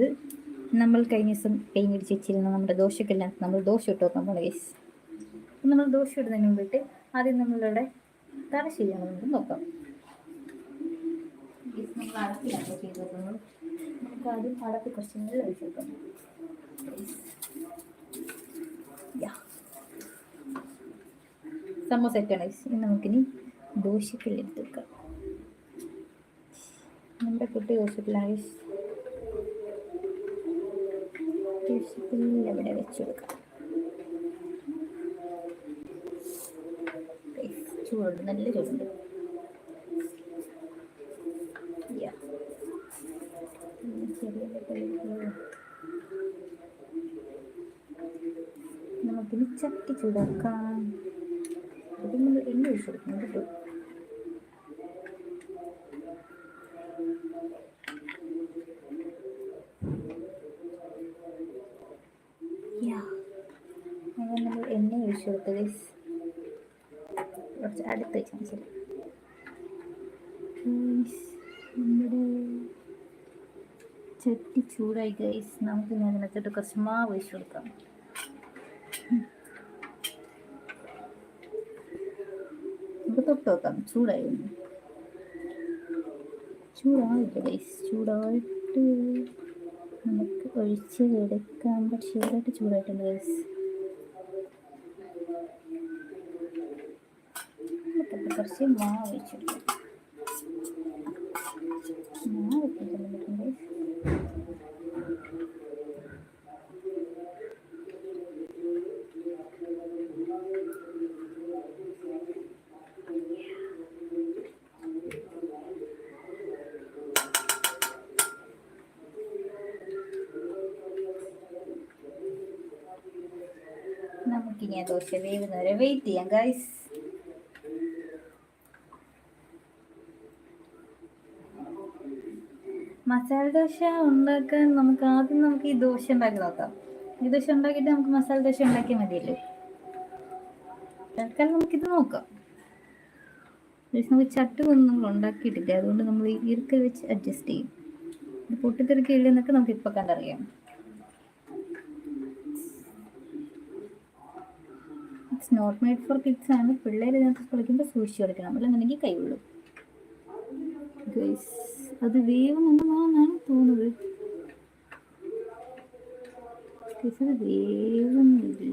ചെയ്യുന്നത് നമ്മൾ കഴിഞ്ഞ ദിവസം പെയിൻ അടിച്ച് വെച്ചിരുന്ന നമ്മുടെ ദോശക്കെല്ലാം നമ്മൾ ദോശ ഇട്ട് വെക്കാൻ പോണ കേസ് നമ്മൾ ദോശ ഇടുന്നതിന് മുമ്പിട്ട് ആദ്യം നമ്മളിവിടെ തറ ശരിയാണോ നമുക്ക് നോക്കാം. നമുക്ക് ആദ്യം. സെറ്റാണ് ഇനി നമുക്കിനി ദോശക്കുള്ളിൽ എടുത്ത് വെക്കാം. നമ്മുടെ കുട്ടി ദോശക്കല്ലാണ് guys. ഇവിടെ വെച്ചെടുക്കാം ചൂടുണ്ട് നല്ല ചൂടുണ്ട്. നമുക്കിനി ചട്ടി ചൂടാക്കാം ഇത് നമ്മൾ എണ്ണ ഒഴിച്ച് കേട്ടോ Yeah. അങ്ങനെ നമ്മൾ എണ്ണ guys. കുറച്ച് അടുത്ത് വെച്ചാൽ ശരി നമ്മുടെ ചട്ടി ചൂടായി ഗൈസ് നമുക്ക് ഞാൻ അതിനകത്തോട്ട് കുറച്ച് മാവ് ഒഴിച്ച് കൊടുക്കാം. നമുക്ക് തൊട്ട് നോക്കാം. ചൂടായി. ചൂടായില്ല ഗൈസ് ചൂടായിട്ട് നമുക്ക് ഒഴിച്ച് എടുക്കാം. പക്ഷേ ചൂടായിട്ടുണ്ട് ഗൈസ് കുറച്ച് മാവ് ഒഴിച്ചെടുക്കാം മാവ് ഇട്ടിട്ടുണ്ട് ഗൈസ് നമുക്കിനി ആ ദോശ വേവുന്നവരെ വെയിറ്റ് ചെയ്യാം ഗൈസ് മസാല ദോശ ഉണ്ടാക്കാൻ നമുക്ക് ആദ്യം നമുക്ക് ഈ ദോശ ഉണ്ടാക്കി നോക്കാം. ഈ ദോശ ഉണ്ടാക്കിയിട്ട് നമുക്ക് മസാല ദോശ ഉണ്ടാക്കിയാൽ മതിയല്ലോ? തൽക്കാലം നമുക്കിത് നോക്കാം. നമുക്ക് ചട്ട് ഒന്നും നമ്മൾ ഉണ്ടാക്കിയിട്ടില്ല. അതുകൊണ്ട് നമ്മൾ ഈ ഇറുക്കൽ വെച്ച് അഡ്ജസ്റ്റ് ചെയ്യും. ഇത് പൊട്ടിത്തെറിക്കില്ലെന്നൊക്കെ നമുക്ക് ഇപ്പൊ കണ്ടറിയാം. It's not made for kids ആണ്. പിള്ളേർ ഇതിനകത്ത് കളിക്കുമ്പോൾ സൂക്ഷിച്ച് കൊടുക്കണം അല്ലെന്നുണ്ടെങ്കിൽ കൈ അത് തോന്നുന്നത്. Guys, അത് വേവുന്നില്ലേ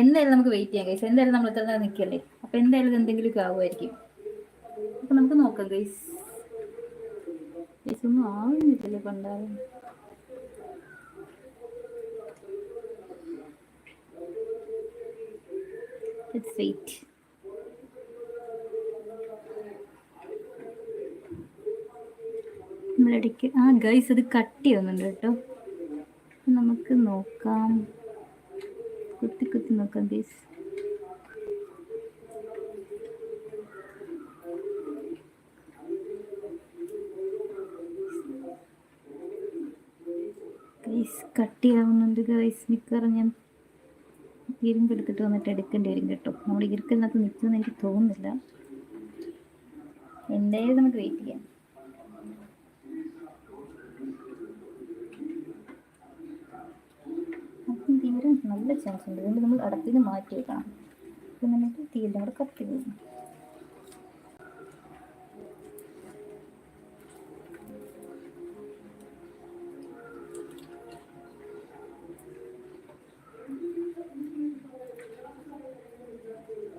എന്തായാലും നമുക്ക് വെയിറ്റ് ചെയ്യാം ഗൈസ്. എന്തായാലും നമ്മൾ ഇത്ര നേരം നിൽക്കല്ലേ? അപ്പൊ എന്തായാലും എന്തെങ്കിലും എന്തെങ്കിലുമൊക്കെ ആവുമായിരിക്കും. അപ്പൊ നമുക്ക് നോക്കാം ഗൈസ്. ഗൈസ് ഒന്നും ആവുന്നില്ലല്ലേ പണ്ടാവും Let's. നമ്മളിടയ്ക്ക് ആ ഗൈസ് ഇത് കട്ട് ചെയ്യുന്നുണ്ട് കേട്ടോ. നമുക്ക് നോക്കാം. കുത്തി കുത്തി നോക്കാം ഗൈസ് ഗൈസ് കട്ട് ചെയ്യാവുന്നുണ്ട് ഗൈസ് മിക്കവാറും ഞാൻ ഇരുമ്പ് എടുത്തിട്ട് വന്നിട്ട് എടുക്കേണ്ടി വരും കേട്ടോ. നമ്മൾ ഇരിക്കുന്നതിനകത്ത് നിൽക്കുമെന്ന് എനിക്ക് തോന്നുന്നില്ല. എന്തായാലും നമുക്ക് വെയിറ്റ് ചെയ്യാം അപ്പം തീരെ നല്ല ചാൻസ് ഉണ്ട്. അതുകൊണ്ട് നമ്മൾ അടപ്പിൽ നിന്ന് മാറ്റി വെക്കണം. അപ്പം നമുക്ക് തീയെല്ലാം കൂടെ കത്തി പോകും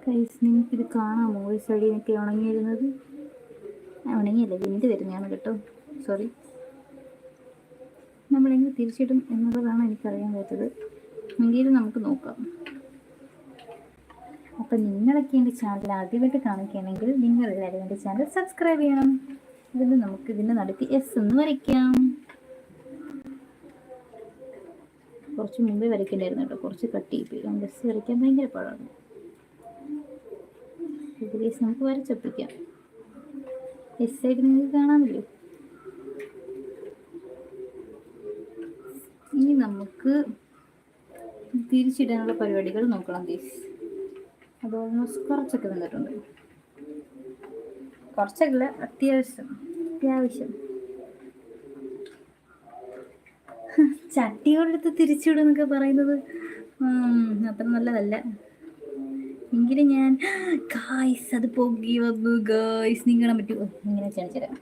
കൈസ് നിങ്ങൾക്കിത് കാണാമോ? ഈ സൈഡിനൊക്കെ ഉണങ്ങിയിരുന്നത്? ഉണങ്ങിയല്ല? വിൻഡ് വരുന്നതാണ് കേട്ടോ. സോറി നമ്മളെങ്ങനെ തിരിച്ചിടും എന്നുള്ളതാണ് എനിക്കറിയാൻ പറ്റത് എങ്കിലും നമുക്ക് നോക്കാം. അപ്പം നിങ്ങളൊക്കെ എന്റെ ചാനൽ ആദ്യമായിട്ട് കാണിക്കുകയാണെങ്കിൽ നിങ്ങൾ എല്ലാവരും എന്റെ ചാനൽ സബ്സ്ക്രൈബ് ചെയ്യണം. ഇതിൽ നമുക്ക് ഇതിന്റെ നടുക്ക് എസ് എന്ന് വരയ്ക്കാം. കുറച്ച് മുമ്പേ വരയ്ക്കേണ്ടായിരുന്നു കേട്ടോ. കുറച്ച് കട്ട് ചെയ്യിപ്പിക്കാം എസ് വരയ്ക്കാൻ ഭയങ്കര പാടാണ്. ഏകദേശം നമുക്ക് വരച്ചൊപ്പിക്കാം. എസ് ആയിട്ട് നിങ്ങൾക്ക് കാണാമല്ലോ. ഇനി നമുക്ക് തിരിച്ചിടാനുള്ള പരിപാടികൾ നോക്കണം ദീസ് അത് ഓൾമോസ്റ്റ് കുറച്ചൊക്കെ വന്നിട്ടുണ്ട് കുറച്ചൊക്കെ അത്യാവശ്യം അത്യാവശ്യം. ചട്ടിയോടെടുത്ത് തിരിച്ചുവിടുന്നൊക്കെ പറയുന്നത് അത്ര നല്ലതല്ല. എങ്കിലും ഞാൻ ഗായ്സ് അത് പൊങ്ങി വന്നു ഗായ്സ് നിങ്ങളെ പറ്റുമോ ഇങ്ങനെ കാണിച്ചു തരാം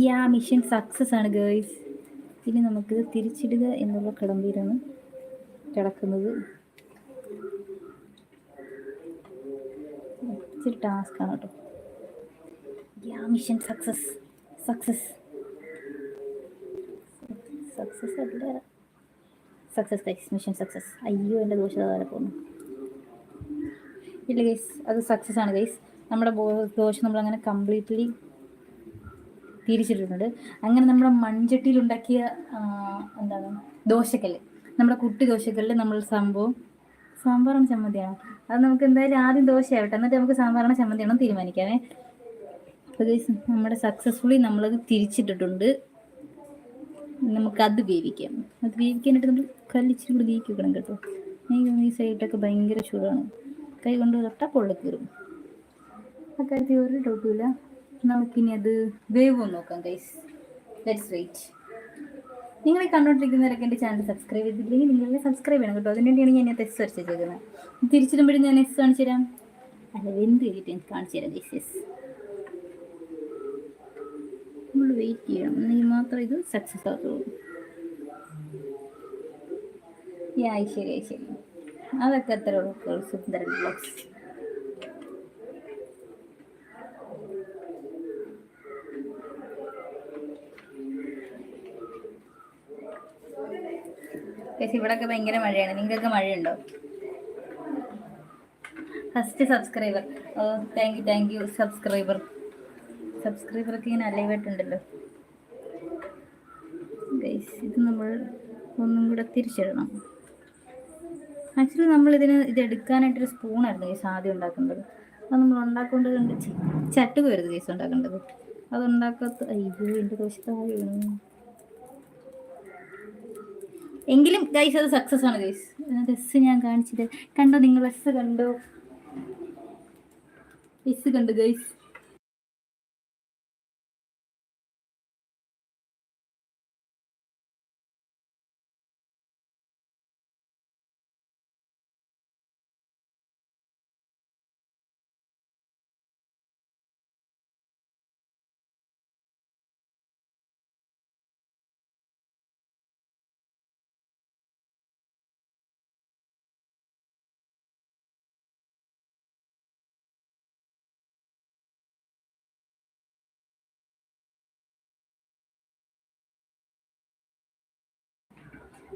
യാ മിഷൻ സക്സസ് ആണ് ഗേൾസ് ഇനി നമുക്ക് തിരിച്ചിടുക എന്നുള്ള കടമ്പയിലാണ് കിടക്കുന്നത്. ഇച്ചിരി ടാസ്ക് ആണ് കേട്ടോ. Ya mission success success success അല്ല. സക്സസ് ഗൈസ് മിഷൻ സക്സസ് അയ്യോ എന്റെ ദോഷതാരെ പോകുന്നു ഇല്ല ഗൈസ് അത് സക്സസ് ആണ് ഗൈസ് നമ്മുടെ ദോഷം നമ്മളങ്ങനെ കംപ്ലീറ്റ്ലി തിരിച്ചിട്ടുണ്ട് അങ്ങനെ നമ്മുടെ മൺചട്ടിയിൽ ഉണ്ടാക്കിയ എന്താണ് ദോശക്കല്ല്. നമ്മുടെ കുട്ടി ദോശക്കല്ല് നമ്മൾ സംഭവം സാമ്പാറിന് ചമ്മന്തിയാണ്. അത് നമുക്ക് എന്തായാലും ആദ്യം ദോശയാവട്ടെ. എന്നിട്ട് നമുക്ക് സാമ്പാറിന് ചമ്മന്തിയാണോ തീരുമാനിക്കാമേ. അപ്പോൾ നമ്മുടെ സക്സസ്ഫുള്ളി നമ്മളത് തിരിച്ചിട്ടിട്ടുണ്ട്. നമുക്കത് വേവിക്കാം. അത് വേവിക്കാനായിട്ട് നമ്മൾ കല്ലിച്ചിരി കൂടി വീക്കി വെക്കണം കേട്ടോ. ഈ സൈഡൊക്കെ ഭയങ്കര ചൂടാണ്. കൈ കൊണ്ട് തൊട്ടാൽ പൊള്ളിക്കീറും. അക്കാര്യത്തിൽ ഒരു ഡൗട്ടുമില്ല നമുക്കിനി അത് വേവ് നോക്കാം ഗൈസ് ലെറ്റ്സ് വെയിറ്റ് നിങ്ങൾ കണ്ടോണ്ടിരിക്കുന്നവരൊക്കെ എന്റെ ചാനൽ സബ്സ്ക്രൈബ് ചെയ്തില്ലെങ്കിൽ നിങ്ങൾ സബ്സ്ക്രൈബ് ചെയ്യണം കേട്ടോ. അതിന് വേണ്ടിയാണ് ഞാൻ എസ് സെർച്ച് ചെയ്തേക്കുന്നത് തിരിച്ചിടുമ്പോഴും ഞാൻ എസ് കാണിച്ചു തരാം. അല്ല വെന്ത് കഴിഞ്ഞിട്ട് എനിക്ക് കാണിച്ചു തരാം ഗൈസ് എസ് നമ്മൾ വെയിറ്റ് ചെയ്യണം. എന്നെങ്കിൽ മാത്രം ഇത് സക്സസ് ആകത്തുള്ളൂ യാ ശരി ശരി. അതൊക്കെ അത്ര ഉള്ളൂ സുന്ദരൻ പക്ഷെ ഇവിടെയൊക്കെ ഭയങ്കര മഴയാണ്. നിങ്ങൾക്കൊക്കെ മഴയുണ്ടോ? First subscriber oh thank you thank you subscriber സബ്സ്ക്രൈബറൊക്കെ ഇങ്ങനെ അലൈവായിട്ടുണ്ടല്ലോ ഇത് നമ്മൾ ഒന്നും കൂടെ തിരിച്ചിടണം. ആക്ച്വലി നമ്മൾ ഇതിന് ഇത് എടുക്കാനായിട്ടൊരു സ്പൂണായിരുന്നു ഗൈസ് ആദ്യം ഉണ്ടാക്കേണ്ടത് അത് നമ്മൾ ഉണ്ടാക്കേണ്ടത് കണ്ട് ചട്ടുക വരുത് ഗൈസ് ഉണ്ടാക്കേണ്ടത്. അത് ഉണ്ടാക്കാത്ത അയ്യോ എന്റെ ദോഷത്തായി എങ്കിലും ഗൈസ് അത് സക്സസ് ആണ് ഗൈസ് ഡ്രസ്സ് ഞാൻ കാണിച്ചത് കണ്ടോ നിങ്ങൾ ഡ്രസ്സ് കണ്ടോ? ഡ്രസ്സ് കണ്ടു ഗൈസ്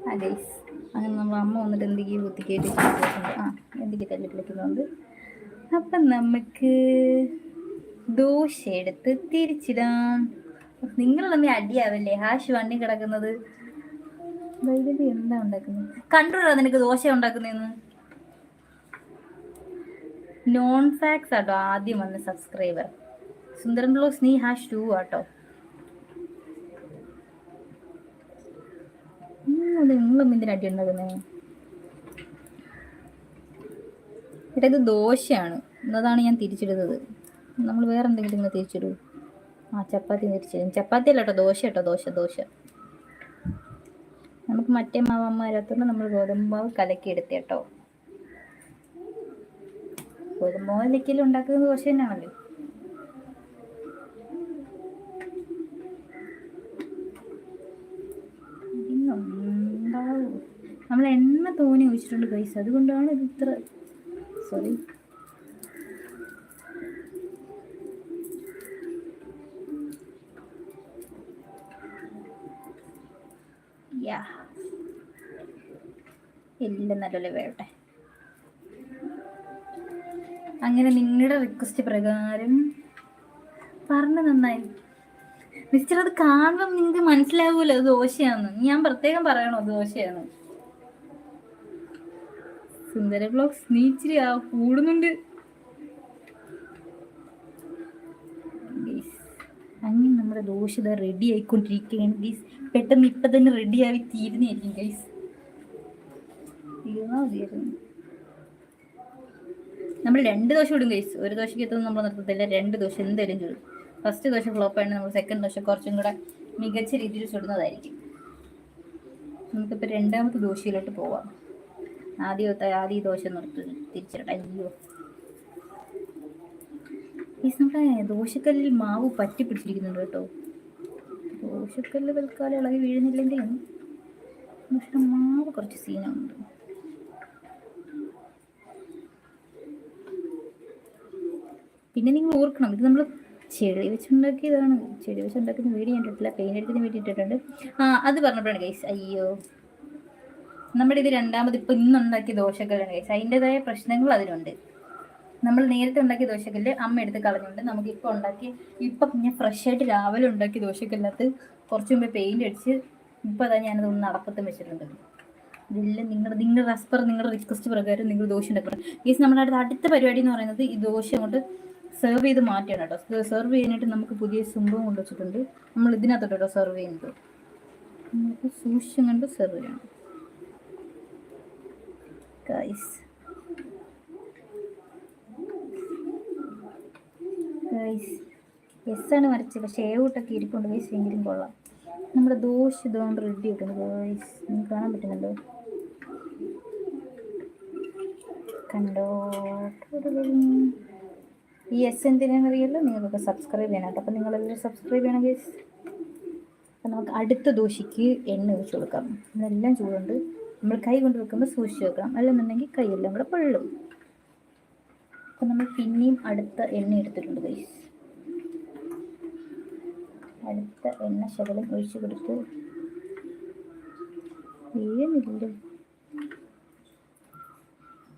ആ അങ്ങനെ നമ്മൾ അമ്മ വന്നിട്ട് എന്തൊക്കെയോ കുത്തിക്കേറ്റ് ആ എന്തൊക്കെ തല്ലി വിളിക്കുന്നുണ്ട് അപ്പം നമുക്ക് ദോശ എടുത്ത് തിരിച്ചിടാം. നിങ്ങൾ തമ്മിൽ അടിയാവല്ലേ? ഹാഷ് വണ്ണി കിടക്കുന്നത്. വൈദ്യുതി എന്താ ഉണ്ടാക്കുന്നത്? കണ്ടുകൂടാ നിനക്ക് ദോശ ഉണ്ടാക്കുന്നതെന്ന് നോൺ ഫാക്സ് ആട്ടോ ആദ്യം വന്ന സബ്സ്ക്രൈബർ. സുന്ദരൻ ബ്ലോസ് നീ ഹാഷ് ടു ആട്ടോ. അത് നിങ്ങളും ഇതിന് അടി ഉണ്ടാക്കുന്നേ ഇവിടെ ഇത് ദോശയാണ്. എന്നതാണ് ഞാൻ തിരിച്ചിടുന്നത്. നമ്മൾ വേറെ എന്തെങ്കിലും ഇങ്ങനെ തിരിച്ചിടൂ. ആ ചപ്പാത്തി തിരിച്ചിടും ചപ്പാത്തി അല്ല കേട്ടോ ദോശ കേട്ടോ ദോശ ദോശ. നമുക്ക് മറ്റേ മാവന്മാരത്തോണ്ട് നമ്മൾ ഗോതമ്പ് മാവ് കലക്കി എടുത്ത കേട്ടോ ഗോതമ്പ് ദോശ തന്നെയാണല്ലോ. തോന്നി ഒഴിച്ചിട്ടുണ്ട് ഗൈസ് അതുകൊണ്ടാണ് ഇത് ഇത്ര സോറി യാ എല്ലാം നല്ലപോലെ വേട്ടെ അങ്ങനെ നിങ്ങളുടെ റിക്വസ്റ്റ് പ്രകാരം പറഞ്ഞു നന്നായി. മിസ്റ്റർ അത് കാണുമ്പം നിങ്ങൾക്ക് മനസ്സിലാവൂല്ലോ ദോശയാണെന്ന് ഞാൻ പ്രത്യേകം പറയണോ? ദോശയാന്ന്. സുന്ദര ബ്ലോഗ്സ് നീ ആ കൂടുന്നുണ്ട്. അങ്ങനെ നമ്മുടെ ദോശ റെഡി ആയിക്കൊണ്ടിരിക്കുകയാണ്. ഗൈസ് പെട്ടെന്ന് ഇപ്പം തന്നെ റെഡി ആയി തീരുന്നതായിരിക്കും ഗൈസ് മതിയായിരുന്നു നമ്മൾ രണ്ട് ദോശ ഇടും ഗൈസ് ഒരു ദോശയ്ക്ക് എത്തുന്നത് നമ്മൾ നിർത്തത്തില്ല രണ്ട് ദോശ എന്തായാലും ചൂടും. ഫസ്റ്റ് ദോശ ഫ്ലോപ്പ് ആണെങ്കിൽ നമ്മൾ സെക്കൻഡ് ദോശ കുറച്ചും കൂടെ മികച്ച രീതിയിൽ ചുടുന്നതായിരിക്കും. നമുക്കിപ്പോൾ രണ്ടാമത്തെ ദോശയിലോട്ട് പോവാം. ആദ്യത്തെ ആദ്യ ദോശ നിർത്തി തിരിച്ചിടട്ടെ. അയ്യോ. ഈ നമ്മുടെ ദോശക്കല്ലിൽ മാവ് പറ്റി പിടിച്ചിരിക്കുന്നുണ്ട് കേട്ടോ. ദോശക്കല്ല് തൽക്കാലം ഇളകി വീഴുന്നില്ലെങ്കിലും പക്ഷെ മാവ് കുറച്ച് സീനുണ്ട് പിന്നെ നിങ്ങൾ ഓർക്കണം ഇത് നമ്മൾ ചെടി വെച്ചുണ്ടാക്കിയതാണ്. ചെടി വെച്ചുണ്ടാക്കുന്ന വീഡിയോ ഞാൻ ഇട്ടിട്ടില്ല പെയിൻ അടിക്കുന്ന ഇട്ടിട്ടുണ്ട് ആ അത് പറഞ്ഞപ്പോഴാണ് ഗൈസ് അയ്യോ. നമ്മുടെ ഇത് രണ്ടാമത് ഇപ്പൊ ഇന്നുണ്ടാക്കിയ ദോശക്കല്ലാണ് കഴിച്ചത് അതിന്റെതായ പ്രശ്നങ്ങൾ അതിനുണ്ട്. നമ്മൾ നേരത്തെ ഉണ്ടാക്കിയ ദോശക്കല്ല് അമ്മ എടുത്ത് കളഞ്ഞുണ്ട് നമുക്ക് ഇപ്പൊ ഉണ്ടാക്കി ഇപ്പൊ ഞാൻ ഫ്രഷ് ആയിട്ട് രാവിലെ ഉണ്ടാക്കിയ ദോശക്കല്ലത്ത് കുറച്ച് മുമ്പ് പെയിന്റ് അടിച്ച് ഇപ്പൊ അതാ ഞാനത് ഒന്ന് അടപ്പത്തും വെച്ചിട്ടുണ്ട്. ഇതില്ല നിങ്ങളുടെ നിങ്ങളുടെ റെസ്പർ നിങ്ങളുടെ റിക്വസ്റ്റ് പ്രകാരം നിങ്ങൾ ദോശ ഉണ്ടാക്കണം. ഗീസ് നമ്മുടെ അടുത്ത അടുത്ത പരിപാടി എന്ന് പറയുന്നത് ഈ ദോശ അങ്ങോട്ട് സെർവ് ചെയ്ത് മാറ്റണം കേട്ടോ. സെർവ് ചെയ്യാനായിട്ട് നമുക്ക് പുതിയ സംഭവം കൊണ്ടുവച്ചിട്ടുണ്ട് നമ്മൾ ഇതിനകത്തോട്ട് സെർവ് ചെയ്യുന്നത്. നമുക്ക് സൂക്ഷിച്ചും കണ്ട് സെർവ് ചെയ്യണം. ഗൈസ് ഗൈസ് എസ് ആണ് വരച്ചത് പക്ഷേ ഔട്ടൊക്കെ ഇരിപ്പുണ്ട് ഗൈസ് എങ്കിലും കൊള്ളാം. നമ്മുടെ ദോശ ഇതുകൊണ്ട് റെഡി കിട്ടുന്നു ഗൈസ് നിങ്ങൾക്ക് കാണാൻ പറ്റുന്നുണ്ടോ? കണ്ടോ? ഈ എസ് എന്തിനാണെന്നറിയല്ലോ നിങ്ങൾക്കൊക്കെ സബ്സ്ക്രൈബ് ചെയ്യണം കേട്ടോ. നിങ്ങൾ നിങ്ങളെല്ലാവരും സബ്സ്ക്രൈബ് ചെയ്യണം ഗൈസ് അപ്പം നമുക്ക് അടുത്ത ദോശയ്ക്ക് എണ്ണ ഒഴിച്ച് കൊടുക്കാം. നമ്മളെല്ലാം ചൂടുണ്ട്. നമ്മൾ കൈ കൊണ്ട് വെക്കുമ്പോൾ സൂക്ഷിച്ച് വെക്കണം. അല്ലെന്നുണ്ടെങ്കിൽ കൈയെല്ലാം കൂടെ പൊള്ളും. അപ്പം നമ്മൾ പിന്നെയും അടുത്ത എണ്ണ എടുത്തിട്ടുണ്ട് ഗൈസ് അടുത്ത എണ്ണ ശകലം ഒഴിച്ചു കൊടുത്ത്. വീഴുന്നില്ല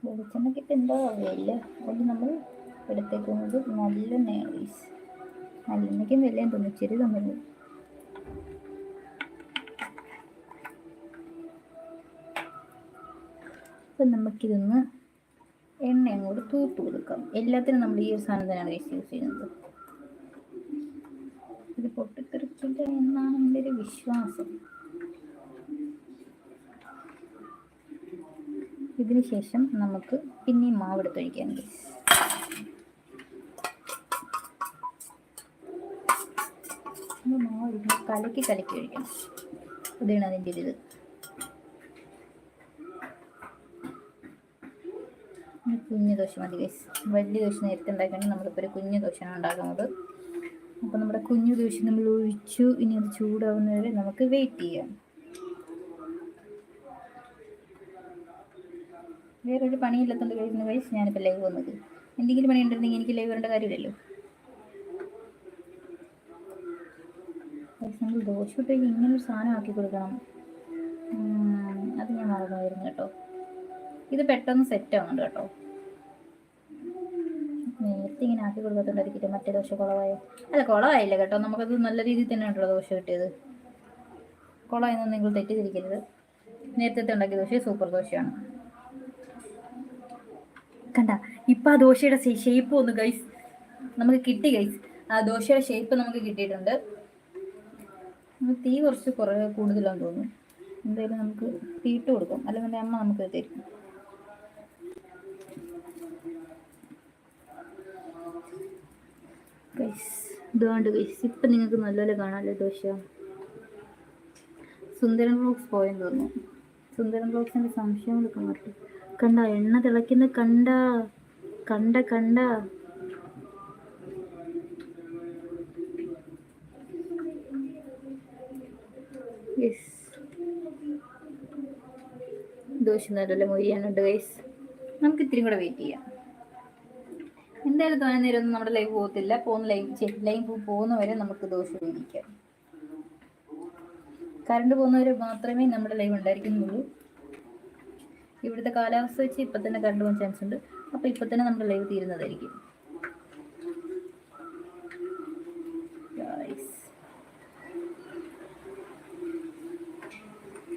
വെളിച്ചെണ്ണയ്ക്ക് ഇപ്പം എന്താ വില? അതുകൊണ്ട് നമ്മൾ എടുത്തേക്കുന്നത് നല്ലെണ്ണയാണ് ഗൈസ് നല്ലെണ്ണയ്ക്കും വിലയും തോന്നിച്ചിരി ചെറിയ അപ്പം നമുക്കിതൊന്ന് എണ്ണ അങ്ങോട്ട് തൂത്ത് കൊടുക്കാം. എല്ലാത്തിനും നമ്മൾ ഈ ഒരു സാധനം തന്നെയാണ് വേസ്റ്റ് യൂസ് ചെയ്യുന്നത്. ഇത് പൊട്ടിത്തെറിച്ചില്ല എന്നാണ് എന്റെ ഒരു വിശ്വാസം. ഇതിന് ശേഷം നമുക്ക് പിന്നെയും മാവ് ഗൈസ് മാവ് കലക്കി കലക്കി ഒഴിക്കണം. ഇതാണ് അതിന്റെ ഒരു ഇത് ഇനി കുഞ്ഞു ദോശ മതി ഗൈസ് വലിയ ദോശ നേരത്തെ ഉണ്ടാക്കിയാണെങ്കിൽ നമ്മളിപ്പോൾ ഒരു കുഞ്ഞു ദോശയാണ് ഉണ്ടാക്കുന്നത്. അപ്പോൾ നമ്മുടെ കുഞ്ഞു ദോശ നമ്മൾ ഒഴിച്ചു. ഇനി അത് ചൂടാവുന്നവരെ നമുക്ക് വെയിറ്റ് ചെയ്യാം. വേറൊരു പണിയില്ലാത്തതുകൊണ്ട് കഴിക്കുന്ന കഴിച്ച് ഞാനിപ്പോൾ ലൈവ് വന്നത്. എന്തെങ്കിലും പണി ഉണ്ടെങ്കിൽ എനിക്ക് ലൈവ് വരേണ്ട കാര്യമില്ലല്ലോ. നമ്മൾ ദോശ ഇട്ടേക്ക് ഇങ്ങനെ ഒരു സാധനം ആക്കി കൊടുക്കണം. അത് ഞാൻ മറന്നുമായിരുന്നു കേട്ടോ. ഇത് പെട്ടെന്ന് സെറ്റ് ആവുന്നുണ്ട് കേട്ടോ. നേരത്തെ ഇങ്ങനെ ആക്കി കൊടുക്കത്തുണ്ടായിരിക്കും മറ്റേ ദോശ കുളവായ? അല്ല കുളമായില്ല കേട്ടോ. നമുക്കത് നല്ല രീതിയിൽ തന്നെ ഉണ്ടല്ലോ ദോശ കിട്ടിയത്. കുളമായെന്ന് നിങ്ങൾ തെറ്റിദ്ധരിക്കരുത്. നേരത്തെ ഉണ്ടാക്കിയ ദോശ സൂപ്പർ ദോശയാണ്. കണ്ട ഇപ്പം ആ ദോശയുടെ ഷേപ്പ് ഒന്ന് ഗൈസ് നമുക്ക് കിട്ടി ഗൈസ് ആ ദോശയുടെ ഷേപ്പ് നമുക്ക് കിട്ടിയിട്ടുണ്ട്. തീ കുറച്ച് കുറേ കൂടുതലാണെന്ന് തോന്നുന്നു. എന്തായാലും നമുക്ക് തീ ഇട്ട് കൊടുക്കാം. അല്ലെങ്കിൽ അമ്മ നമുക്ക് തരും. ഗൈസ് ഇതുകൊണ്ട് ഗൈസ് ഇപ്പം നിങ്ങൾക്ക് നല്ലപോലെ കാണാമല്ലോ ദോശ. സുന്ദരൻ ബ്ലോക്സ് പോയെന്ന് തോന്നുന്നു. സുന്ദരൻ ബ്ലോക്സിന്റെ സംശയങ്ങളൊക്കെ മാറ്റി കണ്ട? എണ്ണ തിളയ്ക്കുന്ന കണ്ട കണ്ട കണ്ട. ദോശ നല്ലപോലെ മൊരിയാനുണ്ട് ഗൈസ് നമുക്ക് ഇത്തിരി കൂടെ വെയിറ്റ് ചെയ്യാം. എന്തായാലും തോന്നുന്ന നേരം ഒന്നും നമ്മുടെ ലൈഫ് പോകത്തില്ല. പോകുന്ന ലൈഫ് ലൈഫ് പോകുന്നവരെ നമുക്ക് ദോഷം ഇരിക്കാം കറണ്ട് പോകുന്നവരെ മാത്രമേ നമ്മുടെ ലൈഫ് ഉണ്ടായിരിക്കുന്നുള്ളൂ. ഇവിടുത്തെ കാലാവസ്ഥ വെച്ച് ഇപ്പം തന്നെ കറണ്ട് പോകാൻ ചാൻസ് ഉണ്ട്. അപ്പൊ ഇപ്പം തന്നെ നമ്മുടെ ലൈവ് തീരുന്നതായിരിക്കും.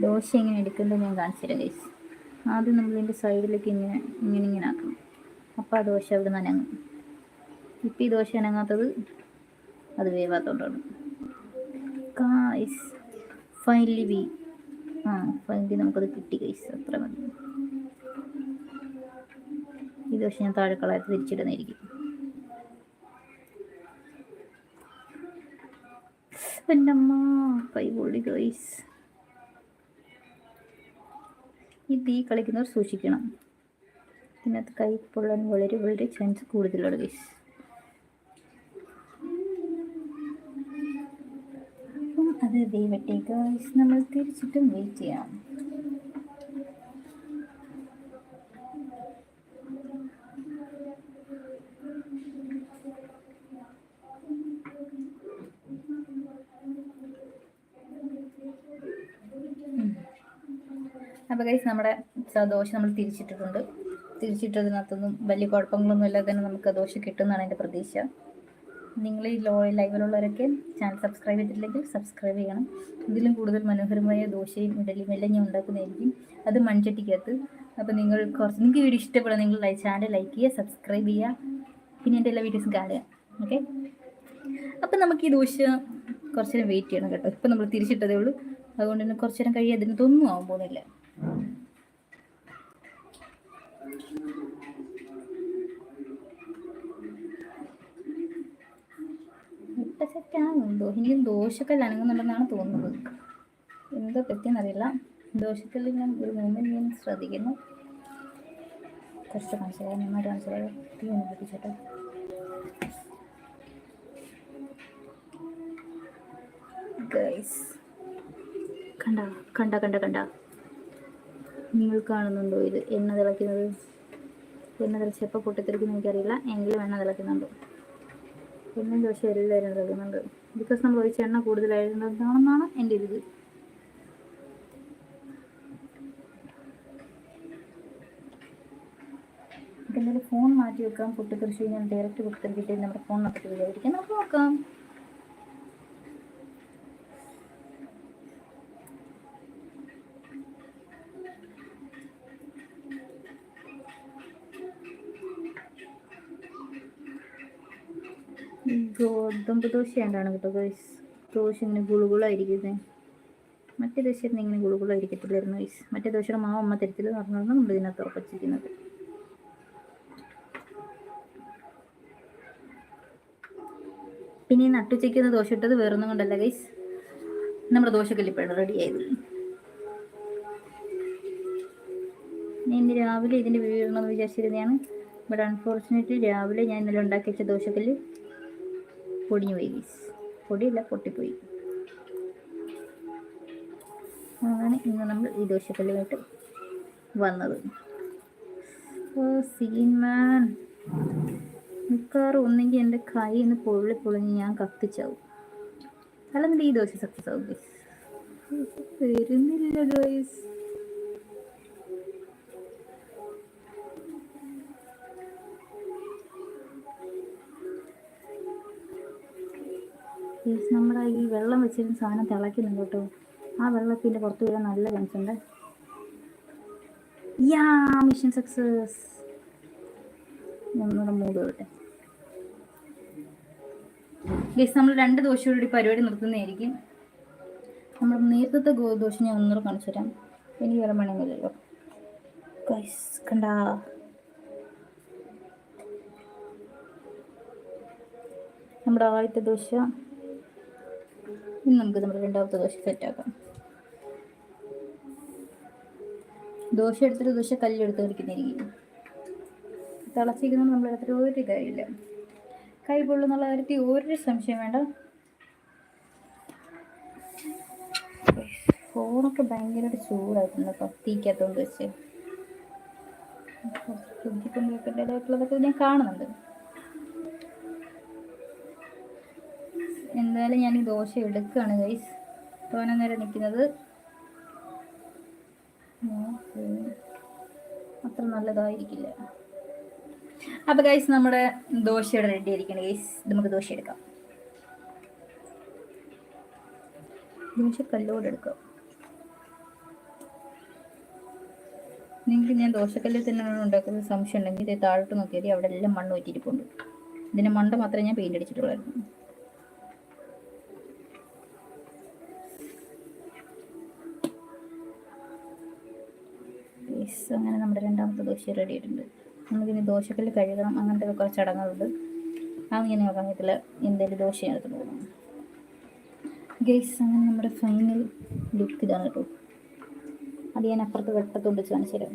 ദോശ എങ്ങനെ എടുക്കേണ്ടത് ഞാൻ കാണിച്ചു ഗൈസ് ആദ്യം നമ്മൾ ഇതിന്റെ സൈഡിലേക്ക് ഇങ്ങനെ ഇങ്ങനെ ഇങ്ങനെ ആക്കണം. അപ്പോൾ ആ ദോശ അവിടെ നിന്ന് അനങ്ങും ഇപ്പം ഈ ദോശ അനങ്ങാത്തത് അത് വേവാത്തോണ്ടാണ്. കായ്സ് ഫൈനലി വി ആ ഫൈനലി നമുക്കത് കിട്ടി കൈസ് അത്ര മതി. ഈ ദോശ ഞാൻ താഴെ തിരിച്ചിടുന്നതായിരിക്കും. ഈ തീ കളിക്കുന്നവർ സൂക്ഷിക്കണം. ഇതിനകത്ത് കൈ പൊള്ളാൻ വളരെ വളരെ ചാൻസ് കൂടുതലാണ് ഗൈസ് അപ്പം അത് ദൈവത്തേക്ക് നമ്മൾ തിരിച്ചിട്ടും വെയിറ്റ് ചെയ്യാം അപ്പോൾ ഗൈസ് നമ്മുടെ ദോശ നമ്മൾ തിരിച്ചിട്ടിട്ടുണ്ട്. തിരിച്ചിട്ടതിനകത്തൊന്നും വലിയ കുഴപ്പങ്ങളൊന്നും ഇല്ലാതെ തന്നെ നമുക്ക് ദോശ കിട്ടുമെന്നാണ് എന്റെ പ്രതീക്ഷ. നിങ്ങൾ ഈ ലോ ലൈവിലുള്ളവരൊക്കെ ചാനൽ സബ്സ്ക്രൈബ് ചെയ്തിട്ടില്ലെങ്കിൽ സബ്സ്ക്രൈബ് ചെയ്യണം. ഇതിലും കൂടുതൽ മനോഹരമായ ദോശയും ഇഡലിയും എല്ലാം ഞാൻ ഉണ്ടാക്കുന്നതായിരിക്കും. അത് മൺചട്ടിക്കകത്ത്. അപ്പോൾ നിങ്ങൾ കുറച്ച് നിങ്ങൾക്ക് വീഡിയോ ഇഷ്ടപ്പെടാം നിങ്ങൾ ചാനൽ ലൈക്ക് ചെയ്യുക സബ്സ്ക്രൈബ് ചെയ്യുക. പിന്നെ എന്റെ എല്ലാ വീഡിയോസും കാണുക. ഓക്കെ? അപ്പം നമുക്ക് ഈ ദോശ കുറച്ച് നേരം വെയിറ്റ് ചെയ്യണം കേട്ടോ. ഇപ്പം നമ്മൾ തിരിച്ചിട്ടതേ ഉള്ളൂ. അതുകൊണ്ട് തന്നെ കുറച്ച് നേരം കഴിയാതിന് തൊന്നും ആവാൻ പോകുന്നില്ല. സെറ്റാകുന്നുണ്ടോ എനിക്ക് ദോശക്കല്ല് അനങ്ങുന്നുണ്ടെന്നാണ് തോന്നുന്നത്. എന്താ പറ്റിയെന്നറിയില്ല. ദോശക്കല്ല് ഞാൻ ഒരു മൂമെന്റ് ഞാൻ ശ്രദ്ധിക്കുന്നു. കുറച്ച് മനസ്സിലായി നന്നായിട്ട് മനസ്സിലായി തീ ഒന്ന് കണ്ട കണ്ട കണ്ട കണ്ട. നിങ്ങൾ കാണുന്നുണ്ടോ ഇത്? എണ്ണ തിളയ്ക്കുന്നത്? എണ്ണ തിളച്ചപ്പോൾ പൊട്ടിത്തെറിക്കുന്നു എനിക്കറിയില്ല. എങ്കിലും എണ്ണ തിളയ്ക്കുന്നുണ്ട്. എണ്ണ ദോശ എല്ലാവരും തിളയ്ക്കുന്നുണ്ട് ബിക്കോസ് നമ്മൾ ഒഴിച്ച എണ്ണ കൂടുതലായിരുന്നതാണെന്നാണ് എന്റെ ഇത്. എന്തായാലും ഫോൺ മാറ്റി വെക്കാം. പൊട്ടിത്തെറിച്ച് ഞാൻ ഡയറക്റ്റ് പൊട്ടിത്തെറിച്ചിട്ട് നമ്മുടെ ഫോൺ നട്ടിട്ട് വിചാരിക്കാം നമുക്ക് നോക്കാം ഈ ഗോതമ്പ് ദോശ എന്താണ് കേട്ടോ ഗൈസ് ദോശ ഇങ്ങനെ ഗുളുകുളായിരിക്കുന്നത് മറ്റേ ദോശ ആയിരുന്നു ഇങ്ങനെ ഗുളുകുളായിരിക്കത്തില്ലായിരുന്നു ഗൈസ് മറ്റേ ദോശയുടെ മാവ് അമ്മ തരത്തിൽ പറഞ്ഞാണ് നമ്മൾ ഇതിനകത്ത് ഉറപ്പിച്ചിരിക്കുന്നത്. പിന്നെ നട്ടുച്ചയ്ക്കുന്ന ദോശ ഇട്ടത് വേറൊന്നും കൊണ്ടല്ല ഗൈസ് നമ്മുടെ ദോശക്കല്ലിപ്പോഴാണ് റെഡി ആയത്. ഇന്ന് രാവിലെ ഇതിന്റെ വീഴണമെന്ന് വിചാരിച്ചിരുന്നതാണ്. ബട്ട് അൺഫോർച്ചുനേറ്റ്ലി രാവിലെ ഞാൻ ഇന്നലെ ഉണ്ടാക്കി വെച്ച ദോശക്കല്ല് പൊടിഞ്ഞു പോയി ഗീസ് പൊടിയില്ല പൊട്ടിപ്പോയി. അങ്ങനെ ഇന്ന് നമ്മൾ ഈ ദോശക്കല്ലുമായിട്ട് വന്നത്. ഓ സീൻമാൻ മിക്കവാറും ഒന്നെങ്കിൽ എന്റെ കൈ ഒന്ന് പൊള്ളി പൊളിഞ്ഞ് ഞാൻ കത്തിച്ചാവും. അല്ലെങ്കിൽ ഈ ദോശ സക്സസ് ആവും വരുന്നില്ല ദോശ വെച്ചിരുന്ന സാധനം തിളയ്ക്കുന്നുണ്ട് കേട്ടോ. ആ വെള്ളത്തിന്റെ പുറത്ത് വീഴാൻ നല്ല ചാൻസ് ഉണ്ട്. യാ മിഷൻ സക്സസ് ഒന്നുകൂടെ മൂട് വിട്ടെ ഗസ് നമ്മൾ രണ്ട് ദോശയോടുകൂടി പരിപാടി നിർത്തുന്നതായിരിക്കും. നമ്മൾ നേരത്തെ ദോശ ഞാൻ ഒന്നുകൂടെ കാണിച്ചു തരാം. എനിക്ക് വേറെ വേണമെങ്കിലല്ലോ ഗൈസ് കണ്ടാ? നമ്മുടെ ആദ്യത്തെ ദോശ. ഇനി നമുക്ക് നമ്മുടെ രണ്ടാമത്തെ ദോശ സെറ്റ് ആക്കാം. ദോശ എടുത്തിട്ട് ദോശ കല്ലെടുത്ത് കളിക്കുന്നതായിരിക്കും തിളച്ചിരിക്കുന്നത് നമ്മൾ എടുത്തിട്ട് ഒരു കാര്യമില്ല. കൈ പൊള്ളുന്നുള്ള കാര്യത്തിൽ ഒരു സംശയം വേണ്ട. ഫോണൊക്കെ ഭയങ്കരമായിട്ട് ചൂടായിട്ടുണ്ട് കേട്ടോ വെച്ച്. ശ്രദ്ധിക്കൊണ്ട് വെക്കേണ്ടതായിട്ടുള്ളതൊക്കെ ഞാൻ കാണുന്നുണ്ട്. എന്തായാലും ഞാൻ ഈ ദോശ എടുക്കുകയാണ് ഗൈസ് തോനെ നേരം നിൽക്കുന്നത്. അത്ര നല്ലതായിരിക്കില്ല. അപ്പോൾ ഗൈസ് നമ്മുടെ ദോശയുടെ റെഡി ആയിരിക്കണം ഗൈസ് നമുക്ക് ദോശ എടുക്കാം. ദോശ കല്ലോട് എടുക്കാം. നിങ്ങൾക്ക് ഞാൻ ദോശക്കല്ലിൽ തന്നെയാണ് ഉണ്ടാക്കുന്നത് സംശയം ഉണ്ടെങ്കിൽ ഇത് താഴോട്ട് നോക്കിയാൽ അവിടെ എല്ലാം മണ്ണ് വെച്ചിരിപ്പുണ്ട് ഇതിന്റെ മണ്ട മാത്രമേ ഞാൻ പെയിന്റ് അടിച്ചിട്ടുള്ളായിരുന്നു. Yes, അങ്ങനെ നമ്മുടെ രണ്ടാമത്തെ ദോശ റെഡി ആയിട്ടുണ്ട്. നമുക്കിനി ദോശക്കല്ല് കഴുകണം അങ്ങനത്തെ കുറച്ച് ചടങ്ങുകളുണ്ട് അതിങ്ങനെ ഞാൻ പറ്റില്ല എന്തായാലും ദോശ എടുത്ത് പോകണം ഗൈസ് അങ്ങനെ നമ്മുടെ ഫൈനൽ ലുക്ക് ഇതാണ് കേട്ടോ. അത് ഞാൻ അപ്പുറത്ത് വെട്ടത്തോണ്ട് വെച്ച് കാണിച്ചു തരാം.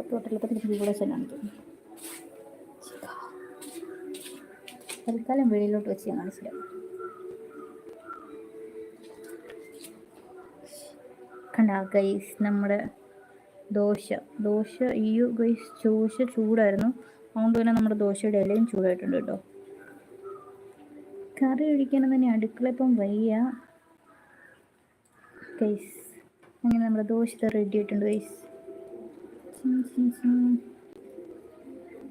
അപ്പുറത്ത് വെട്ടത്തിൽ ഇവിടെ വെച്ച് കാണിക്കും തൽക്കാലം വെളിയിലോട്ട് വെച്ച് ഞാൻ കാണിച്ചു കണ്ട ഗൈസ് നമ്മുടെ ദോശ. ദോശ ഈ ഗൈസ് ചോശ ചൂടായിരുന്നു. അതുകൊണ്ട് തന്നെ നമ്മുടെ ദോശയുടെ ഇലയും ചൂടായിട്ടുണ്ട് കേട്ടോ. കറി ഒഴിക്കണം തന്നെ അടുക്കള ഇപ്പം വയ്യ. ഗൈസ് അങ്ങനെ നമ്മുടെ ദോശ റെഡി ആയിട്ടുണ്ട് ഗൈസ്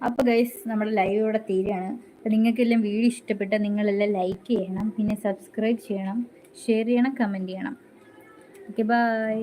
അപ്പോൾ ഗൈസ് നമ്മുടെ ലൈവ് ഇവിടെ തീരുകയാണ് അപ്പോൾ നിങ്ങൾക്കെല്ലാം വീഡിയോ ഇഷ്ടപ്പെട്ടാൽ നിങ്ങളെല്ലാം ലൈക്ക് ചെയ്യണം. പിന്നെ സബ്സ്ക്രൈബ് ചെയ്യണം. ഷെയർ ചെയ്യണം കമന്റ് ചെയ്യണം. Okay bye